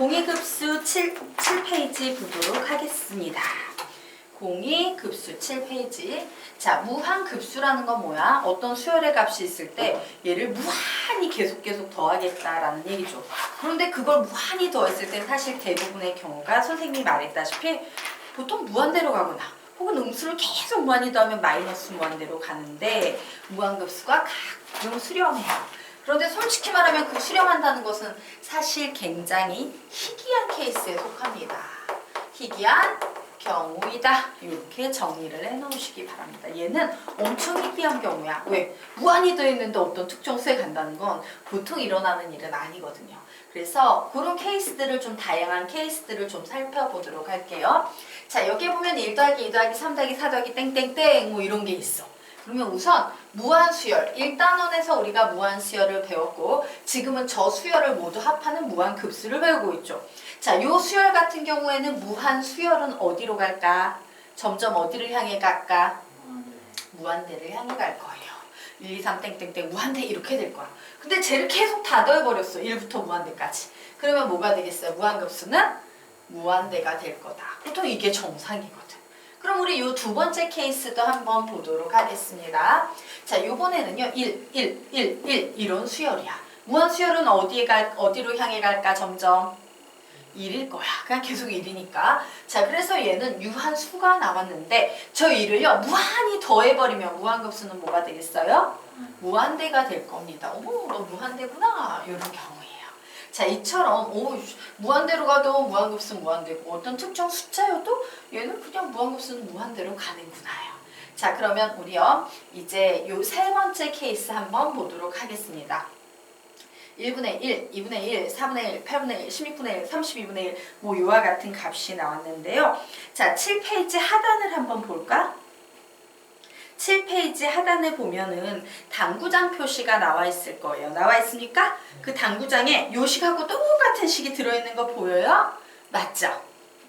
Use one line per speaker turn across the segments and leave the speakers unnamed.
공이급수 7, 7페이지 보도록 하겠습니다. 공이 급수 7페이지. 자, 무한급수라는 건 뭐야? 어떤 수열의 값이 있을 때 얘를 무한히 계속 계속 더하겠다라는 얘기죠. 그런데 그걸 무한히 더했을 때 사실 대부분의 경우가 선생님이 말했다시피 보통 무한대로 가거나 혹은 음수를 계속 무한히 더하면 마이너스 무한대로 가는데 무한급수가 가끔 수렴해요. 그런데 솔직히 말하면 그 수렴한다는 것은 사실 굉장히 희귀한 케이스에 속합니다. 희귀한 경우이다. 이렇게 정리를 해놓으시기 바랍니다. 얘는 엄청 희귀한 경우야. 왜? 무한히 더 있는데 어떤 특정 수에 간다는 건 보통 일어나는 일은 아니거든요. 그래서 그런 케이스들을 좀 다양한 케이스들을 좀 살펴보도록 할게요. 자 여기에 보면 1 더하기 2 더하기 3 더하기 4 더하기 땡땡땡 뭐 이런 게 있어. 그러면 우선 무한수열 1단원에서 우리가 무한수열을 배웠고 지금은 저 수열을 모두 합하는 무한급수를 배우고 있죠. 자, 요 수열 같은 경우에는 무한수열은 어디로 갈까? 점점 어디를 향해 갈까? 무한대를 향해 갈 거예요. 1, 2, 3 땡땡땡 무한대 이렇게 될 거야. 근데 쟤를 계속 다 더해버렸어. 1부터 무한대까지. 그러면 뭐가 되겠어요? 무한급수는 무한대가 될 거다. 보통 이게 정상이거든. 그럼 우리 요두 번째 케이스도 한번 보도록 하겠습니다. 자, 요번에는요. 1, 1, 1, 1 이런 수열이야. 무한 수열은 어디에 갈, 어디로 향해 갈까 점점? 1일 거야. 그냥 계속 1이니까. 자, 그래서 얘는 유한수가 나왔는데 저 1을요. 무한히 더해버리면 무한급수는 뭐가 되겠어요? 무한대가 될 겁니다. 어머, 너 무한대구나. 이런 경우예요. 자, 이처럼 오, 무한대로 가도 무한급수 무한대고 어떤 특정 숫자여도 얘는 그냥 무한급수는 무한대로 가는구나요. 자, 그러면 우리요. 이제 요 세 번째 케이스 한번 보도록 하겠습니다. 1분의 1, 2분의 1, 4분의 1, 8분의 1, 16분의 1, 32분의 1, 뭐 이와 같은 값이 나왔는데요. 자, 7페이지 하단을 한번 볼까? 7페이지 하단에 보면은 당구장 표시가 나와 있을 거예요. 나와 있습니까? 그 당구장에 요식하고 똑같은 식이 들어있는 거 보여요? 맞죠?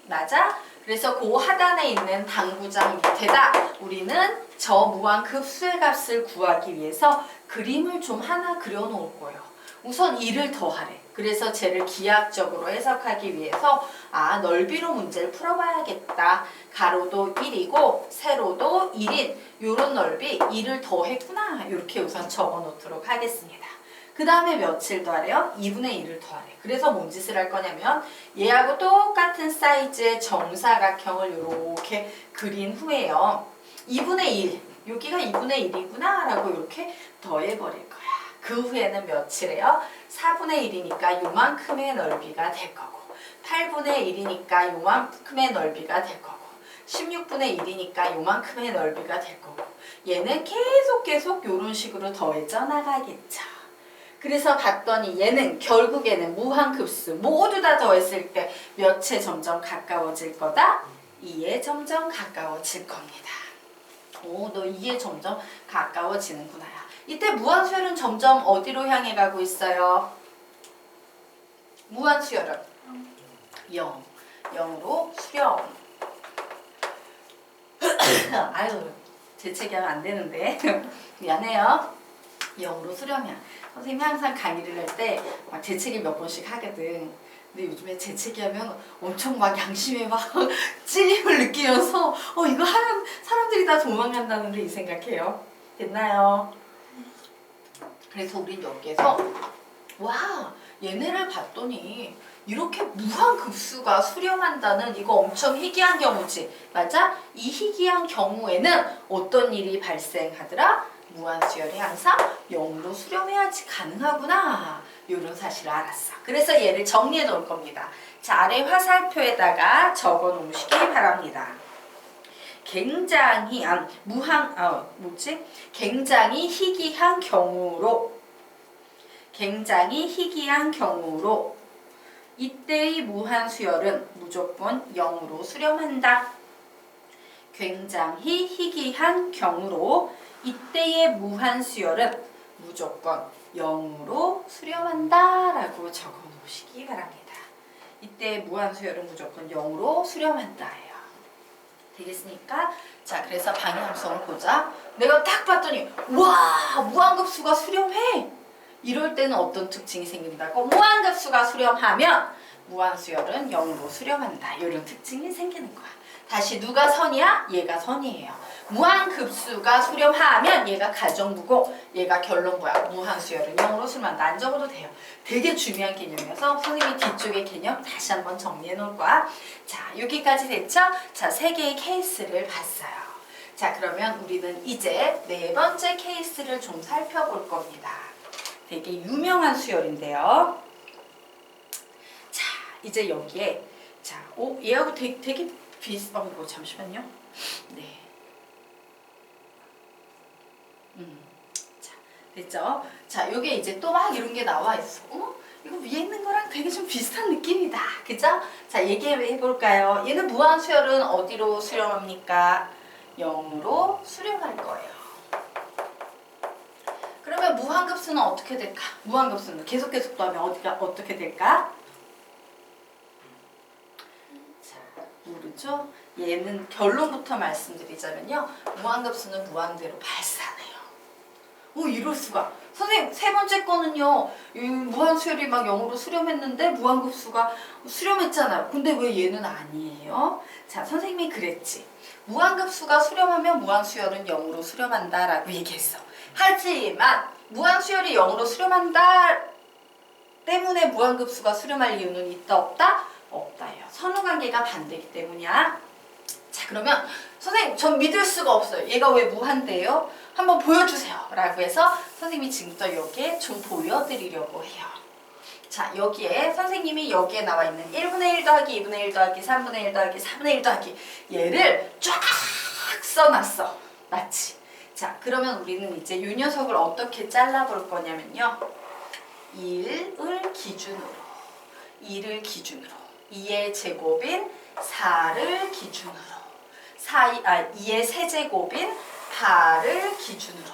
맞아? 그래서 그 하단에 있는 당구장 밑에다 우리는 저 무한 급수의 값을 구하기 위해서 그림을 좀 하나 그려놓을 거예요. 우선 1을 더하래. 그래서 쟤를 기하학적으로 해석하기 위해서 아 넓이로 문제를 풀어봐야겠다. 가로도 1이고 세로도 1인 요런 넓이 1을 더했구나. 이렇게 우선 적어놓도록 하겠습니다. 그 다음에 며칠 더하래요? 2분의 1을 더하래. 그래서 뭔 짓을 할 거냐면 얘하고 똑같은 사이즈의 정사각형을 이렇게 그린 후에요. 2분의 1, 여기가 2분의 1이구나 라고 이렇게 더해버릴 거야. 그 후에는 며칠이에요? 4분의 1이니까 요만큼의 넓이가 될 거고 8분의 1이니까 요만큼의 넓이가 될 거고 16분의 1이니까 요만큼의 넓이가 될 거고 얘는 계속 계속 요런 식으로 더해져 나가겠죠. 그래서 봤더니 얘는 결국에는 무한급수 모두 다 더했을 때 몇에 점점 가까워질 거다? 2에 점점 가까워질 겁니다. 오, 너 2에 점점 가까워지는구나. 이때 무한수열은 점점 어디로 향해 가고 있어요? 무한수열은 0. 0으로 수렴. 아유, 재채기하면 안 되는데. 미안해요. 0으로 수렴이야. 선생님이 항상 강의를 할 때 막 재채기 몇 번씩 하거든. 근데 요즘에 재채기하면 엄청 막 양심에 막 찔림을 느끼면서 어 이거 하면 사람들이 다 도망간다는데 이 생각해요. 됐나요? 그래서 우린 여기에서 와 얘네를 봤더니 이렇게 무한 급수가 수렴한다는 이거 엄청 희귀한 경우지 맞아? 이 희귀한 경우에는 어떤 일이 발생하더라? 무한수열이 항상 0으로 수렴해야지 가능하구나 이런 사실을 알았어 그래서 얘를 정리해 놓을 겁니다 자 아래 화살표에다가 적어 놓으시기 바랍니다 굉장히 아, 무한 아 뭐지? 굉장히 희귀한 경우로 굉장히 희귀한 경우로 이때의 무한 수열은 무조건 0으로 수렴한다. 굉장히 희귀한 경우로 이때의 무한 수열은 무조건 0으로 수렴한다 라고 적어 놓으시기 바랍니다. 이때 무한 수열은 무조건 0으로 수렴한다예요. 되겠습니까? 자, 그래서 방향성을 보자. 내가 딱 봤더니 와 무한급수가 수렴해. 이럴 때는 어떤 특징이 생긴다고? 무한급수가 수렴하면 무한수열은 0으로 수렴한다. 이런 특징이 생기는 거야. 다시 누가 선이야? 얘가 선이에요. 무한급수가 수렴하면 얘가 가정부고 얘가 결론부야. 무한수열은 0으로 수렴한다. 안 적어도 돼요. 되게 중요한 개념이어서 선생님이 뒤쪽의 개념 다시 한번 정리해 놓을 거야. 자, 여기까지 됐죠? 자, 세 개의 케이스를 봤어요. 자, 그러면 우리는 이제 네 번째 케이스를 좀 살펴볼 겁니다. 되게 유명한 수열인데요. 자, 이제 여기에 자, 오, 얘하고 되게, 되게 비슷, 어, 이거 잠시만요. 네. 음, 자, 됐죠? 자, 요게 이제 또 막 이런 게 나와 있어. 어? 이거 위에 있는 거랑 되게 좀 비슷한 느낌이다. 그죠? 자, 얘기해 볼까요? 얘는 무한 수열은 어디로 수렴합니까? 0으로 수렴할 거예요. 그러면 무한급수는 어떻게 될까? 무한급수는 계속 계속 더하면 어디가 어떻게 될까? 자, 모르죠? 얘는 결론부터 말씀드리자면요. 무한급수는 무한대로 발산해요. 오, 이럴 수가. 선생님, 세 번째 거는요. 이 무한수열이 막 0으로 수렴했는데 무한급수가 수렴했잖아요. 근데 왜 얘는 아니에요? 자, 선생님이 그랬지. 무한급수가 수렴하면 무한수열은 0으로 수렴한다라고 얘기했어. 하지만 무한 수열이 0으로 수렴한다 때문에 무한급수가 수렴할 이유는 있다 없다? 없다예요. 선후관계가 반대이기 때문이야. 자 그러면 선생님 전 믿을 수가 없어요. 얘가 왜 무한대요? 한번 보여주세요. 라고 해서 선생님이 지금부터 여기에 좀 보여드리려고 해요. 자 여기에 선생님이 여기에 나와 있는 1분의 1 더하기 2분의 1 더하기 3분의 1 더하기 4분의 1 더하기 얘를 쫙 써놨어. 맞지? 자 그러면 우리는 이제 이 녀석을 어떻게 잘라볼 거냐면요. 1을 기준으로 2를 기준으로 2의 제곱인 4를 기준으로 4, 아, 2의 세제곱인 8을 기준으로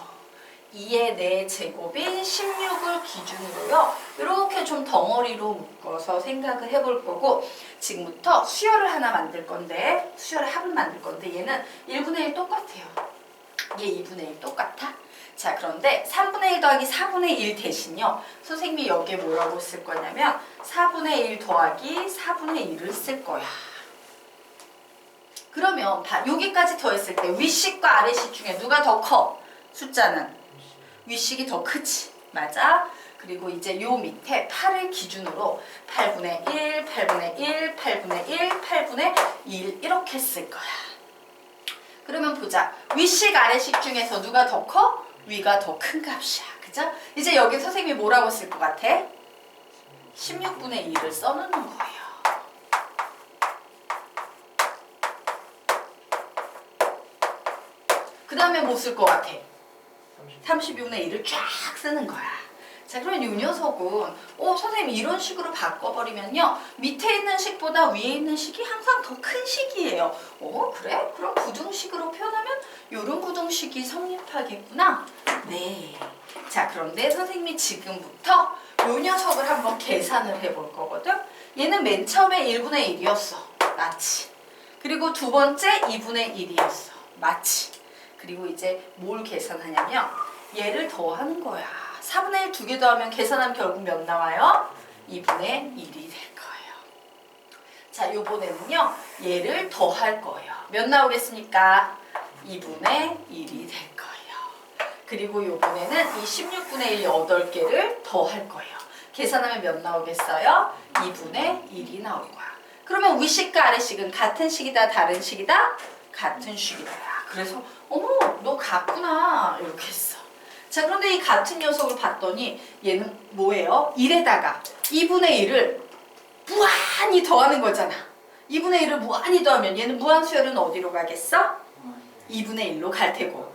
2의 4제곱인 16을 기준으로요. 이렇게 좀 덩어리로 묶어서 생각을 해볼 거고 지금부터 수열을 하나 만들 건데 수열의 합을 만들 건데 얘는 1분의 1 똑같아요. 얘 2분의 1 똑같아? 자 그런데 3분의 1 더하기 4분의 1 대신요 선생님이 여기에 뭐라고 쓸 거냐면 4분의 1 더하기 4분의 1을 쓸 거야 그러면 봐 여기까지 더했을 때 윗식과 아래식 중에 누가 더 커? 숫자는 윗식이 더 크지 맞아? 그리고 이제 요 밑에 8을 기준으로 8분의 1, 8분의 1, 8분의 1, 8분의 1 이렇게 쓸 거야 그러면 보자 윗식 아래식 중에서 누가 더 커? 위가 더 큰 값이야. 그죠? 이제 여기 선생님이 뭐라고 쓸 것 같아? 16분의 2를 써놓는 거예요. 그 다음에 뭐 쓸 것 같아? 36분의 1을 쫙 쓰는 거야. 자, 그러면 이 녀석은, 어, 선생님 이런 식으로 바꿔버리면요. 밑에 있는 식보다 위에 있는 식이 항상 더 큰 식이에요. 어, 그래? 그럼 부등식으로 표현하면 이런 부등식이 성립하겠구나. 네. 자, 그런데 선생님이 지금부터 이 녀석을 한번 계산을 해볼 거거든. 얘는 맨 처음에 1분의 1이었어. 맞지? 그리고 두 번째 2분의 1이었어. 맞지? 그리고 이제 뭘 계산하냐면 얘를 더하는 거야. 4분의 1 두 개 더하면 계산하면 결국 몇 나와요? 2분의 1이 될 거예요. 자, 요번에는요. 얘를 더할 거예요. 몇 나오겠습니까? 2분의 1이 될 거예요. 그리고 요번에는 이 16분의 1 8개를 더할 거예요. 계산하면 몇 나오겠어요? 2분의 1이 나올 거야. 그러면 위식과 아래식은 같은 식이다, 다른 식이다? 같은 식이다. 그래서 어머, 너 같구나. 이렇게 했어. 자, 그런데 이 같은 녀석을 봤더니 얘는 뭐예요? 1에다가 2분의 1을 무한히 더하는 거잖아. 2분의 1을 무한히 더하면 얘는 무한수열은 어디로 가겠어? 2분의 1로 갈 테고.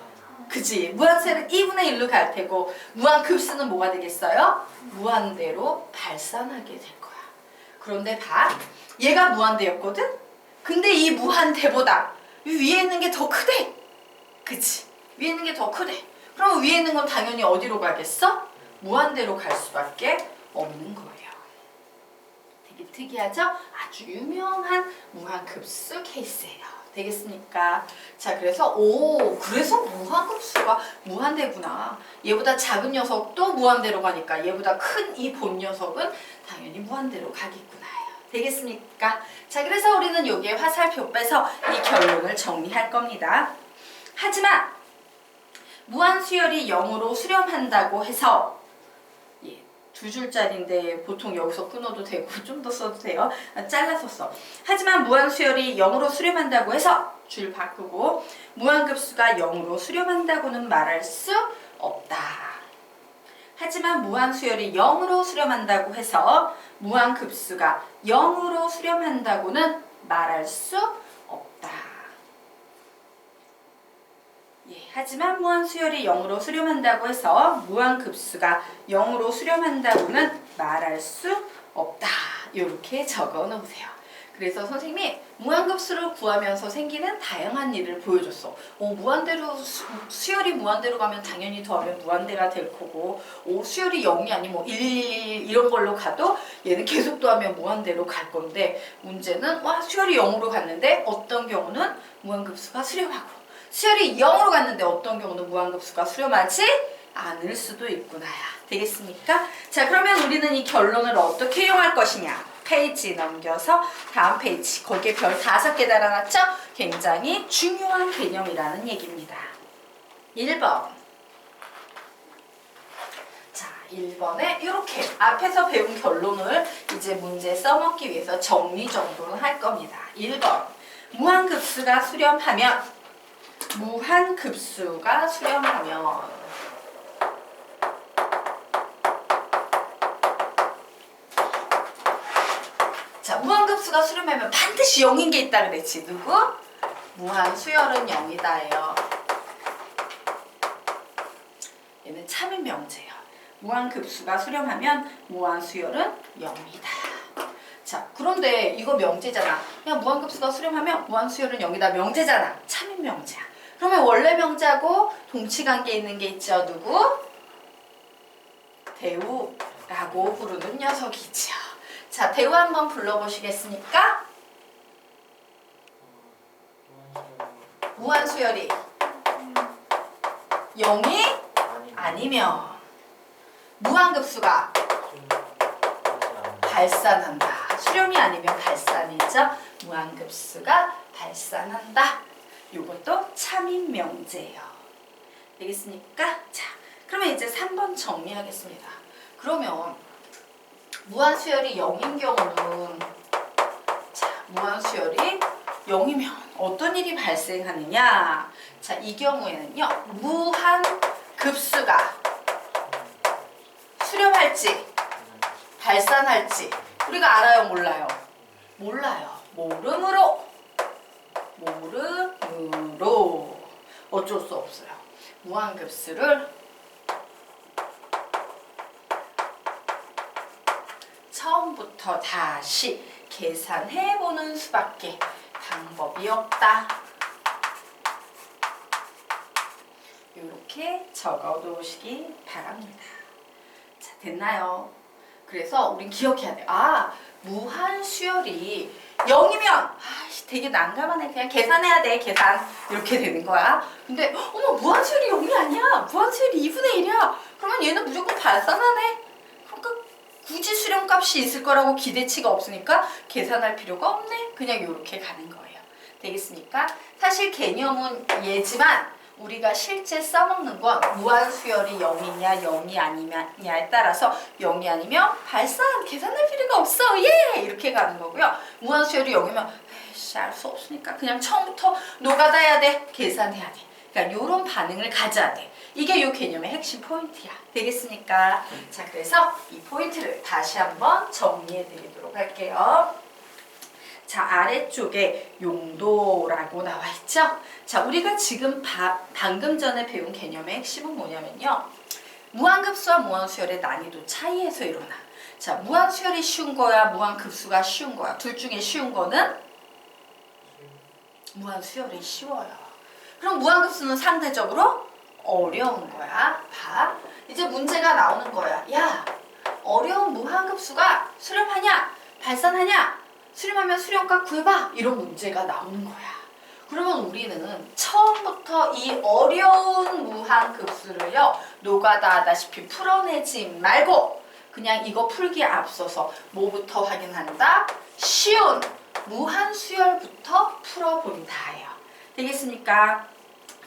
그지? 무한수열은 2분의 1로 갈 테고 무한급수는 뭐가 되겠어요? 무한대로 발산하게 될 거야. 그런데 봐. 얘가 무한대였거든? 근데 이 무한대보다 위에 있는 게 더 크대. 그치? 위에 있는 게 더 크대. 그럼 위에 있는 건 당연히 어디로 가겠어? 무한대로 갈 수밖에 없는 거예요. 되게 특이하죠? 아주 유명한 무한급수 케이스예요. 되겠습니까? 자, 그래서 오, 그래서 무한급수가 무한대구나. 얘보다 작은 녀석도 무한대로 가니까 얘보다 큰 이 본 녀석은 당연히 무한대로 가겠구나요. 되겠습니까? 자, 그래서 우리는 여기에 화살표 빼서 이 결론을 정리할 겁니다. 하지만 무한 수열이 0으로 수렴한다고 해서 예, 두 줄짜리인데 보통 여기서 끊어도 되고 좀 더 써도 돼요. 아, 잘라서 써. 하지만 무한 수열이 0으로 수렴한다고 해서 줄 바꾸고 무한급수가 0으로 수렴한다고는 말할 수 없다. 하지만 무한수열이 0으로 수렴한다고 해서 무한급수가 0으로 수렴한다고는 말할 수 없다. 예, 하지만 무한수열이 0으로 수렴한다고 해서 무한급수가 0으로 수렴한다고는 말할 수 없다. 이렇게 적어 놓으세요. 그래서 선생님이 무한급수를 구하면서 생기는 다양한 일을 보여줬어. 오, 무한대로 수, 수열이 무한대로 가면 당연히 더하면 무한대가 될 거고, 오, 수열이 0이 아니면 뭐 1, 1, 이런 걸로 가도 얘는 계속 더하면 무한대로 갈 건데, 문제는 와, 수열이 0으로 갔는데 어떤 경우는 무한급수가 수렴하고, 수열이 0으로 갔는데 어떤 경우는 무한급수가 수렴하지 않을 수도 있구나야. 되겠습니까? 자, 그러면 우리는 이 결론을 어떻게 이용할 것이냐? 페이지 넘겨서 다음 페이지 거기에 별 다섯 개 달아놨죠? 굉장히 중요한 개념이라는 얘기입니다. 1번 자 1번에 이렇게 앞에서 배운 결론을 이제 문제 써먹기 위해서 정리 정도는 할 겁니다. 1번 무한급수가 수렴하면 무한급수가 수렴하면 자, 무한급수가 수렴하면 반드시 0인 게 있다 그랬지. 누구? 무한 수열은 0이다예요. 얘는 참인 명제예요. 무한급수가 수렴하면 무한수열은 0이다. 자, 그런데 이거 명제잖아. 야, 무한급수가 수렴하면 무한수열은 0이다. 명제잖아. 참인 명제야. 그러면 원래 명제하고 동치관계 있는 게 있죠. 누구? 대우라고 부르는 녀석이죠. 자, 대우 한번 불러보시겠습니까? 무한수열이 0이 아니면 무한급수가 발산한다. 수렴이 아니면 발산이죠. 무한급수가 발산한다. 이것도 참인 명제예요. 되겠습니까? 자, 그러면 이제 3번 정리하겠습니다. 그러면 무한수열이 0인 경우는 자, 무한수열이 0이면 어떤 일이 발생하느냐? 자, 이 경우에는요. 무한 급수가 수렴할지 발산할지 우리가 알아요, 몰라요? 몰라요. 모름으로 어쩔 수 없어요. 무한급수를 처음부터 다시 계산해 보는 수밖에 방법이 없다. 이렇게 적어 놓으시기 바랍니다. 자, 됐나요? 그래서 우린 기억해야 돼. 아, 무한 수열이 0이면 아, 되게 난감하네. 그냥 계산해야 돼. 계산. 이렇게 되는 거야. 근데 어머, 무한 수열이 0이 아니야. 무한 수열이 2분의 1이야. 그러면 얘는 무조건 발산하네. 그러니까 굳이 수렴값이 있을 거라고 기대치가 없으니까 계산할 필요가 없네. 그냥 이렇게 가는 거예요. 되겠습니까? 사실 개념은 얘지만 우리가 실제 써먹는 건 무한수열이 0이냐 0이 아니냐에 따라서 0이 아니면 발산 계산할 필요가 없어 예 이렇게 가는 거고요 무한수열이 0이면 에이씨 알 수 없으니까 그냥 처음부터 노가다해야 돼 계산해야 돼 그러니까 이런 반응을 가져야 돼 이게 이 개념의 핵심 포인트야 되겠습니까 자 그래서 이 포인트를 다시 한번 정리해 드리도록 할게요 자 아래쪽에 용도라고 나와 있죠. 자 우리가 지금 바, 방금 전에 배운 개념의 핵심은 뭐냐면요. 무한급수와 무한수열의 난이도 차이에서 일어나. 자 무한수열이 쉬운 거야, 무한급수가 쉬운 거야. 둘 중에 쉬운 거는 무한 수열이 쉬워요. 그럼 무한급수는 상대적으로 어려운 거야. 봐. 이제 문제가 나오는 거야. 야 어려운 무한급수가 수렴하냐, 발산하냐? 수렴하면 수렴값 구해봐 이런 문제가 나오는 거야. 그러면 우리는 처음부터 이 어려운 무한급수를요 노가다 하다시피 풀어내지 말고 그냥 이거 풀기에 앞서서 뭐부터 확인한다? 쉬운 무한 수열부터 풀어본다예요. 되겠습니까?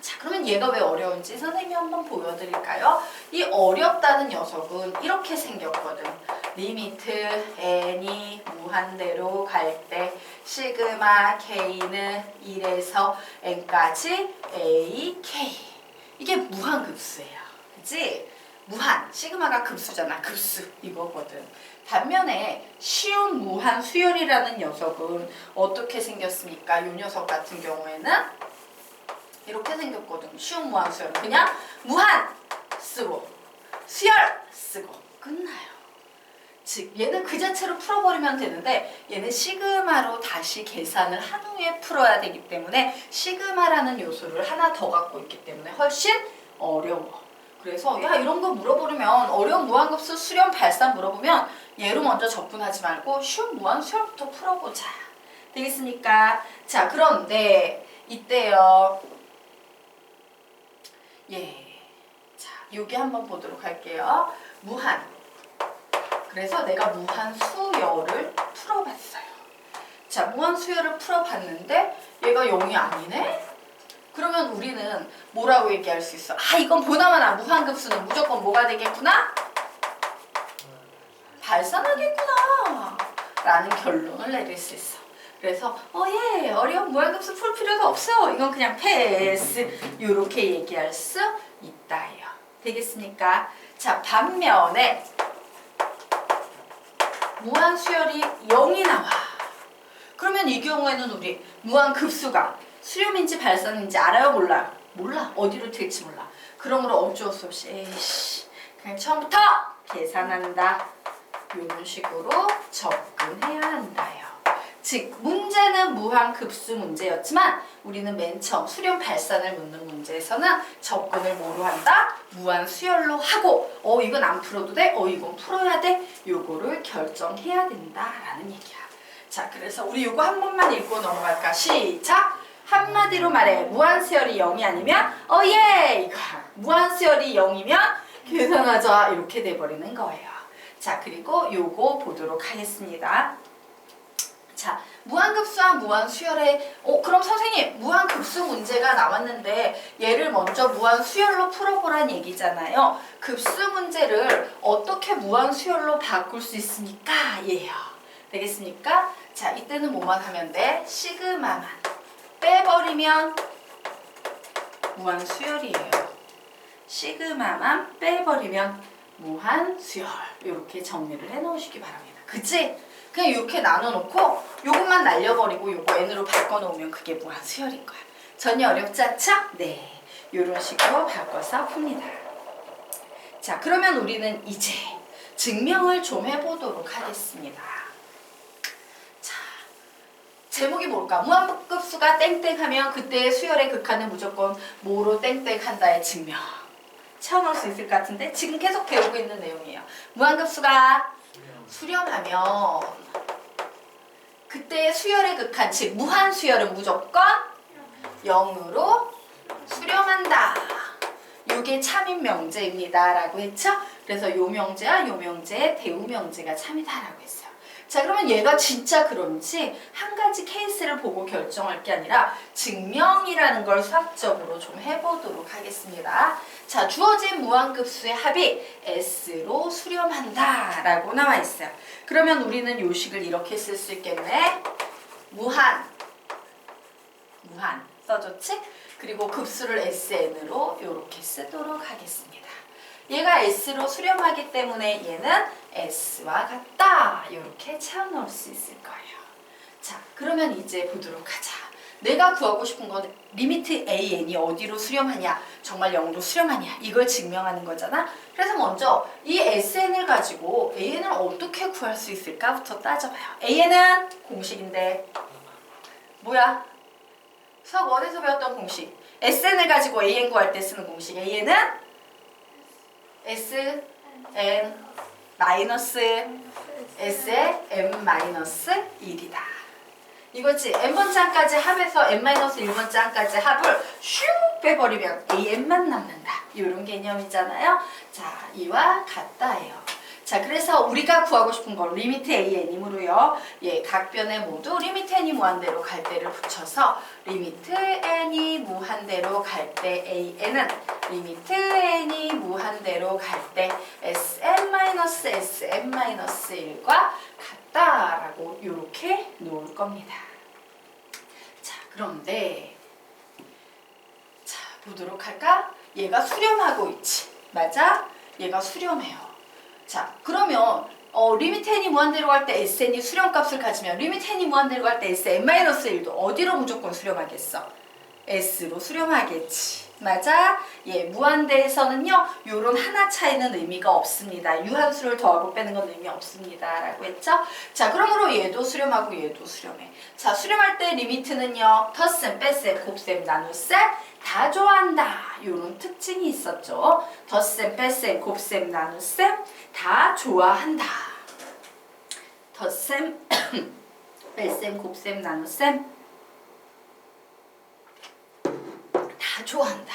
자, 그러면 얘가 왜 어려운지 선생님이 한번 보여드릴까요? 이 어렵다는 녀석은 이렇게 생겼거든. 리미트 n이 무한대로 갈 때 시그마 k는 1에서 n까지 a k 이게 무한급수예요. 그치? 무한, 시그마가 급수잖아. 급수 이거거든. 반면에 쉬운 무한 수열이라는 녀석은 어떻게 생겼습니까? 이 녀석 같은 경우에는 이렇게 생겼거든. 쉬운 무한 수열은 그냥 무한 쓰고 수열 쓰고 끝나요. 즉 얘는 그 자체로 풀어버리면 되는데 얘는 시그마로 다시 계산을 한 후에 풀어야 되기 때문에 시그마라는 요소를 하나 더 갖고 있기 때문에 훨씬 어려워. 그래서 야 이런 거 물어보려면 어려운 무한급수 수렴 발산 물어보면 얘로 먼저 접근하지 말고 쉬운 무한 수열부터 풀어보자. 되겠습니까? 자 그런데 이때요. 예. 자 여기 한번 보도록 할게요. 무한. 그래서 내가 무한 수열을 풀어봤어요. 자 무한 수열을 풀어봤는데 얘가 0이 아니네? 그러면 우리는 뭐라고 얘기할 수 있어? 아 이건 보나마나 무한급수는 무조건 뭐가 되겠구나? 발산하겠구나 라는 결론을 내릴 수 있어. 그래서 어예 어려운 무한급수 풀 필요가 없어. 이건 그냥 패스. 이렇게 얘기할 수 있다요. 되겠습니까? 자 반면에 무한 수열이 0이 나와. 그러면 이 경우에는 우리 무한 급수가 수렴인지 발산인지 알아요? 몰라요? 몰라. 어디로 튈지 몰라. 그러므로 어쩔 수 없이 에이씨 그냥 처음부터 계산한다 이런 식으로 접근해야 한다요. 즉 문제는 무한급수 문제였지만 우리는 맨 처음 수렴 발산을 묻는 문제에서는 접근을 뭐로 한다? 무한 수열로 하고 어 이건 안 풀어도 돼? 어 이건 풀어야 돼? 요거를 결정해야 된다라는 얘기야. 자 그래서 우리 요거 한 번만 읽고 넘어갈까? 시작! 한마디로 말해. 무한수열이 0이 아니면 어예! 이거. 무한수열이 0이면 계산하자. 이렇게 돼버리는 거예요 자 그리고 요거 보도록 하겠습니다 자 무한급수와 무한수열의 어 그럼 선생님 무한급수 문제가 나왔는데 얘를 먼저 무한수열로 풀어보란 얘기잖아요 급수 문제를 어떻게 무한수열로 바꿀 수 있습니까? 예요 되겠습니까? 자 이때는 뭐만 하면 돼? 시그마만 빼버리면 무한 수열이에요. 시그마만 빼버리면 무한 수열 이렇게 정리를 해놓으시기 바랍니다. 그치? 그냥 이렇게 나눠놓고 요것만 날려버리고 요거 n으로 바꿔놓으면 그게 무한 수열인 거야. 전혀 어렵지 않죠? 네. 이런 식으로 바꿔서 풉니다. 자 그러면 우리는 이제 증명을 좀 해보도록 하겠습니다. 자 제목이 뭘까? 무한급수가 땡땡하면 그때의 수열의 극한은 무조건 뭐로 땡땡한다의 증명. 채워넣을 수 있을 것 같은데 지금 계속 배우고 있는 내용이에요. 무한급수가 수렴하면 그때의 수열의 극한, 즉 무한 수열은 무조건 0으로 수렴한다. 요게 참인 명제입니다 라고 했죠? 그래서 요 명제와 요 명제의 대우 명제가 참이다라고 했어요. 자 그러면 얘가 진짜 그런지 한 가지 케이스를 보고 결정할 게 아니라 증명이라는 걸 수학적으로 좀 해보도록 하겠습니다. 자 주어진 무한급수의 합이 S로 수렴한다 라고 나와 있어요. 그러면 우리는 요식을 이렇게 쓸 수 있겠네. 무한 무한 써줬지? 그리고 급수를 SN으로 이렇게 쓰도록 하겠습니다. 얘가 S로 수렴하기 때문에 얘는 S와 같다. 이렇게 채워넣을 수 있을 거예요. 자, 그러면 이제 보도록 하자. 내가 구하고 싶은 건 리미트 AN이 어디로 수렴하냐, 정말 0으로 수렴하냐, 이걸 증명하는 거잖아. 그래서 먼저 이 SN을 가지고 AN을 어떻게 구할 수 있을까부터 따져봐요. AN은 공식인데, 뭐야? 수학 원에서 배웠던 공식. SN을 가지고 AN 구할 때 쓰는 공식. AN은 S, N, 마이너스 S의 M 마이너스 1이다. 이거지. N번째까지 합해서 N-1번째까지 합을 슉 빼버리면 AN만 남는다. 이런 개념이잖아요. 자, 이와 같다예요. 자, 그래서 우리가 구하고 싶은 건 리미트 AN이므로요. 예, 각 변에 모두 리미트 N이 무한대로 갈 때를 붙여서 리미트 N이 무한대로 갈 때 AN은 리미트 N이 무한대로 갈 때 SM-SM-1과 같다라고 이렇게 놓을 겁니다. 자, 그런데 자, 보도록 할까? 얘가 수렴하고 있지. 맞아? 얘가 수렴해요. 자, 그러면 어, 리미트 n이 무한대로 갈 때 sn이 수렴값을 가지면 리미트 n이 무한대로 갈 때 sn-1도 어디로 무조건 수렴하겠어? s로 수렴하겠지. 맞아? 예, 무한대에서는요, 요런 하나 차이는 의미가 없습니다. 유한수를 더하고 빼는 건 의미 없습니다. 라고 했죠? 자, 그러므로 얘도 수렴하고 얘도 수렴해. 자, 수렴할 때 리미트는요, 덧셈, 뺄셈, 곱셈, 나눗셈 다 좋아한다. 요런 특징이 있었죠. 덧셈, 뺄셈, 곱셈, 나눗셈 다 좋아한다. 덧셈, 뺄셈, 곱셈, 나눗셈 다 좋아한다.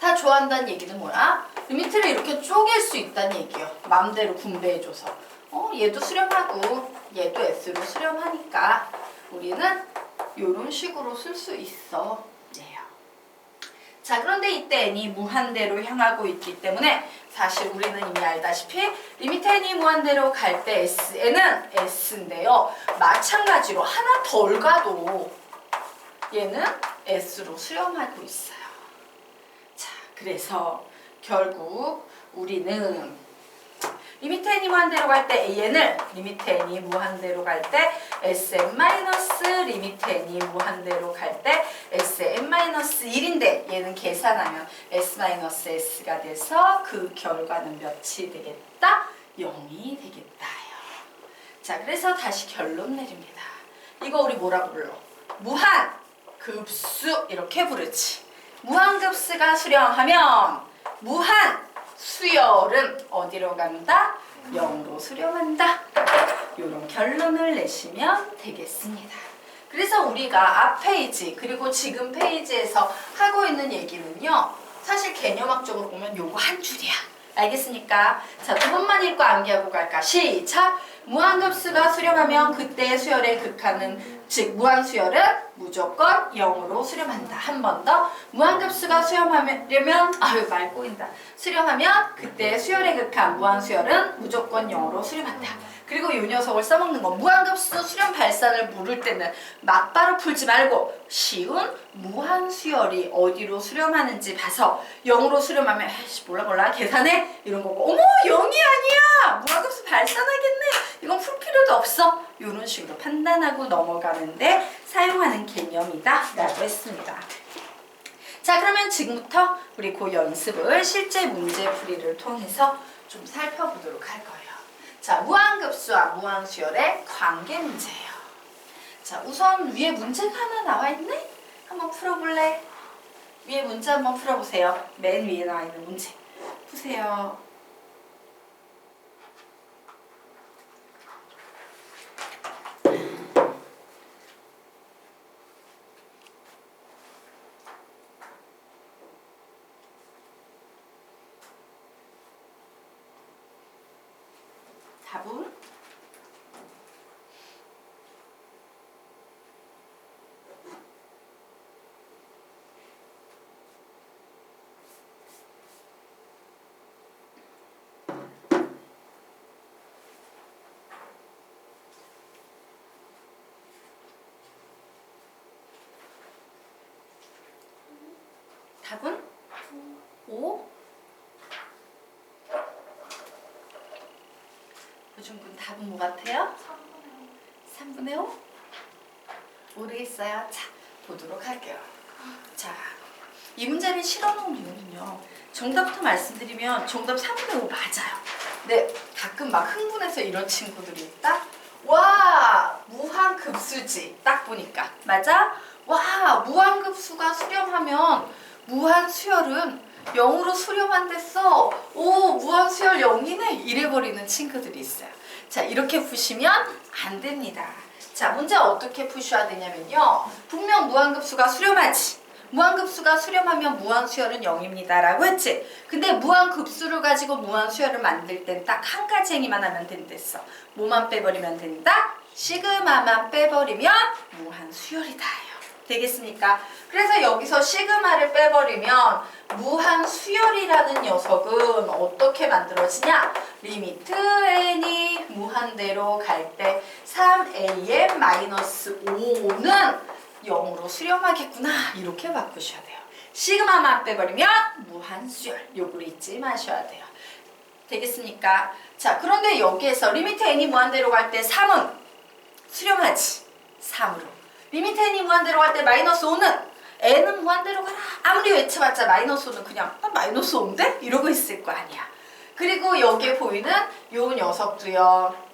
다 좋아한다는 얘기는 뭐야? 리미트를 이렇게 쪼갤 수 있다는 얘기요. 마음대로 분배해줘서. 어, 얘도 수렴하고 얘도 S로 수렴하니까 우리는 이런 식으로 쓸 수 있어. 자, 그런데 이때 n이 무한대로 향하고 있기 때문에 사실 우리는 이미 알다시피 리미트 n이 무한대로 갈 때 Sn은 S인데요. 마찬가지로 하나 덜 가도 얘는 S로 수렴하고 있어요. 자, 그래서 결국 우리는 리미트 n이 무한대로 갈 때 an을 리미트 n이 무한대로 갈 때 sm 마이너스 리미트 n이 무한대로 갈 때 sm 마이너스 1인데 얘는 계산하면 s 마이너스 s가 돼서 그 결과는 몇이 되겠다? 0이 되겠다요. 자, 그래서 다시 결론 내립니다. 이거 우리 뭐라고 불러? 무한 급수 이렇게 부르지. 무한급수가 수렴하면 무한 수열은 어디로 간다? 0으로 수렴한다. 이런 결론을 내시면 되겠습니다. 그래서 우리가 앞 페이지 그리고 지금 페이지에서 하고 있는 얘기는요. 사실 개념학적으로 보면 요거 한 줄이야. 알겠습니까? 자, 두 번만 읽고 암기하고 갈까? 시작! 무한급수가 수렴하면 그때의 수열의 극한은 즉 무한수열은 무조건 0으로 수렴한다. 한 번 더. 무한급수가 수렴하려면 아유 말 꼬인다. 수렴하면 그때의 수열의 극한 무한수열은 무조건 0으로 수렴한다. 그리고 이 녀석을 써먹는 거 무한급수 수렴 발산을 물을 때는 막바로 풀지 말고 쉬운 무한수열이 어디로 수렴하는지 봐서 0으로 수렴하면 에이씨 몰라 몰라 계산해? 이런 거고. 어머 0이 아니야! 무한급수 발산하겠네! 이건 풀 필요도 없어! 이런 식으로 판단하고 넘어가는데 사용하는 개념이다 라고 했습니다. 자 그러면 지금부터 우리 그 연습을 실제 문제 풀이를 통해서 좀 살펴보도록 할 거예요 자, 무한급수와 무한수열의 관계 문제예요. 자, 우선 위에 문제가 하나 나와 있네? 한번 풀어볼래? 위에 문제 한번 풀어보세요. 맨 위에 나와 있는 문제. 푸세요. 답은 답은 5 요즘군 답은 뭐 같아요? 3분의 5? 모르겠어요. 자, 보도록 할게요. 자, 이 문제를 실어놓은 이유는요. 정답부터 말씀드리면 정답 3분의 5 맞아요. 근데 가끔 막 흥분해서 이런 친구들이 있다. 와, 무한급수지. 딱 보니까. 맞아? 와, 무한급수가 수렴하면 무한수열은 0으로 수렴한댔어. 오, 무한수열 0이네. 이래버리는 친구들이 있어요. 자, 이렇게 푸시면 안 됩니다. 자, 문제 어떻게 푸셔야 되냐면요. 분명 무한급수가 수렴하지. 무한급수가 수렴하면 무한수열은 0입니다. 라고 했지. 근데 무한급수를 가지고 무한수열을 만들 땐 딱 한 가지 행위만 하면 된댔어. 뭐만 빼버리면 된다? 시그마만 빼버리면 무한수열이다요. 되겠습니까? 그래서 여기서 시그마를 빼버리면 무한 수열이라는 녀석은 어떻게 만들어지냐? 리미트 n이 무한대로 갈 때 3am-5는 0으로 수렴하겠구나 이렇게 바꾸셔야 돼요. 시그마만 빼버리면 무한 수열 요걸 잊지 마셔야 돼요. 되겠습니까? 자 그런데 여기에서 리미트 n이 무한대로 갈 때 3은 수렴하지 3으로 리미트 n이 무한대로 갈 때 마이너스 5는 n은 무한대로 가라. 아무리 외쳐봤자 마이너스 5는 그냥 아, 마이너스 5인데? 이러고 있을 거 아니야. 그리고 여기에 보이는 요 녀석도요.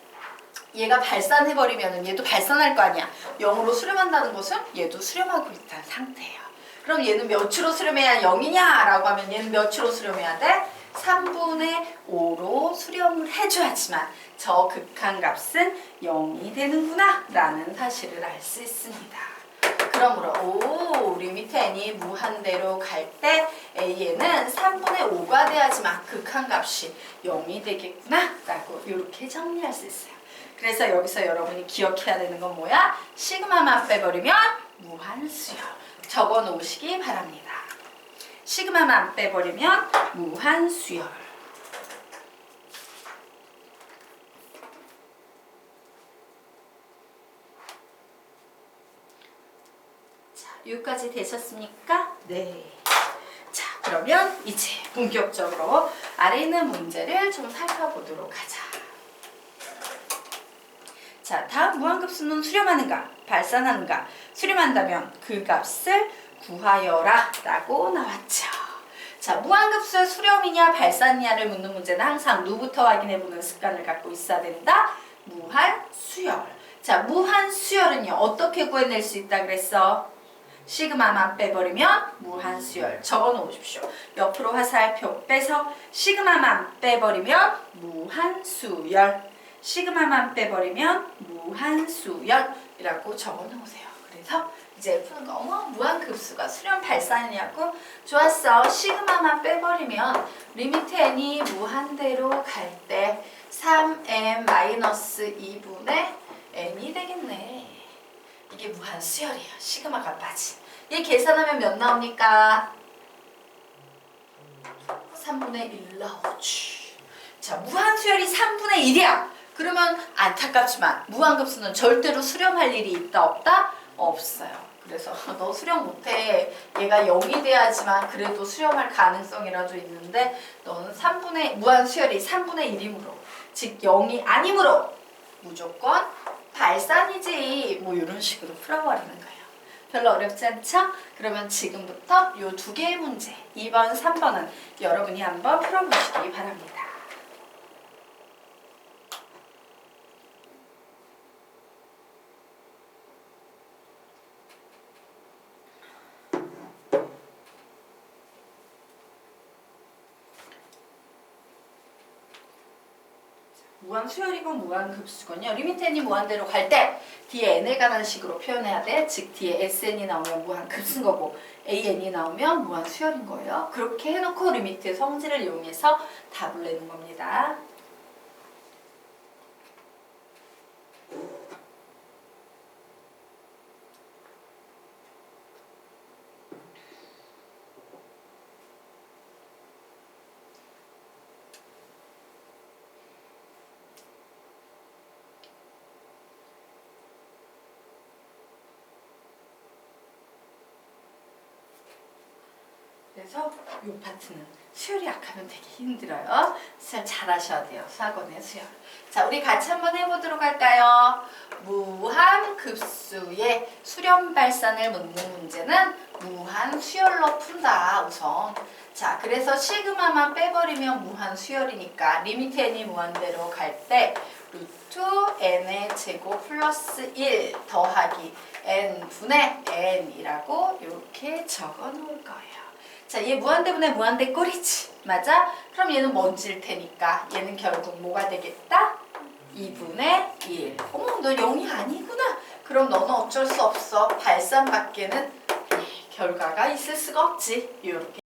얘가 발산해버리면 얘도 발산할 거 아니야. 0으로 수렴한다는 것은 얘도 수렴하고 있다는 상태예요. 그럼 얘는 몇으로 수렴해야 0이냐 라고 하면 얘는 몇으로 수렴해야 돼? 3분의 5로 수렴을 해줘야지만 저 극한 값은 0이 되는구나 라는 사실을 알 수 있습니다. 그러므로 오 리미트 n이 무한대로 갈 때 a에는 3분의 5가 돼야지만 극한값이 0이 되겠구나 라고 이렇게 정리할 수 있어요. 그래서 여기서 여러분이 기억해야 되는 건 뭐야? 시그마만 빼버리면 무한수열 적어 놓으시기 바랍니다. 시그마만 빼버리면 무한수열. 자, 여기까지 되셨습니까? 네. 자, 그러면 이제 본격적으로 아래 있는 문제를 좀 살펴보도록 하자. 자, 다음 무한급수는 수렴하는가, 발산하는가, 수렴한다면 그 값을 구하여라 라고 나왔죠. 자, 무한급수의 수렴이냐 발산이냐를 묻는 문제는 항상 누부터 확인해보는 습관을 갖고 있어야 된다. 무한 수열. 자, 무한 수열은요, 어떻게 구해낼 수 있다 그랬어? 시그마만 빼버리면 무한수열 적어 놓으십시오. 옆으로 화살표 빼서 시그마만 빼버리면 무한수열. 시그마만 빼버리면 무한수열이라고 적어 놓으세요. 그래서 이제 푸는 거 어머 무한급수가 수렴 발산이냐고 좋았어 시그마만 빼버리면 리미트 n이 무한대로 갈 때 3m 2분의 n이 되겠네 이게 무한 수열이에요 시그마가 빠진 얘 계산하면 몇 나옵니까? 3분의 1 나오지 자 무한 수열이 3분의 1이야 그러면 안타깝지만 무한급수는 절대로 수렴할 일이 있다 없다? 없어요. 그래서 너 수렴 못해. 얘가 0이 돼야지만 그래도 수렴할 가능성이라도 있는데 너는 3분의 무한 수열이 3분의 1이므로 즉 0이 아니므로 무조건 발산이지 뭐 이런 식으로 풀어버리는 거예요. 별로 어렵지 않죠? 그러면 지금부터 이 두 개의 문제 2번, 3번은 여러분이 한번 풀어보시기 바랍니다. 무한 수열이건 무한 급수건요. 리미트 n이 무한대로 갈 때 뒤에 n에 관한 식으로 표현해야 돼. 즉 뒤에 sn이 나오면 무한 급수인 거고 an이 나오면 무한 수열인 거예요. 그렇게 해놓고 리미트의 성질을 이용해서 답을 내는 겁니다. 그래서 이 파트는 수열이 약하면 되게 힘들어요. 수열 잘하셔야 돼요. 수학원의 수열. 자, 우리 같이 한번 해보도록 할까요? 무한 급수의 수렴 발산을 묻는 문제는 무한 수열로 푼다. 우선. 자, 그래서 시그마만 빼버리면 무한 수열이니까 리미트 n이 무한대로 갈 때 루트 n의 제곱 플러스 1 더하기 n 분의 n이라고 이렇게 적어 놓을 거예요. 자, 얘 무한대분의 무한대 꼴이지. 맞아? 그럼 얘는 먼지일 테니까 얘는 결국 뭐가 되겠다? 2분의 1. 어머, 너 0이 아니구나. 그럼 너는 어쩔 수 없어. 발산 밖에는 예, 결과가 있을 수가 없지. 이렇게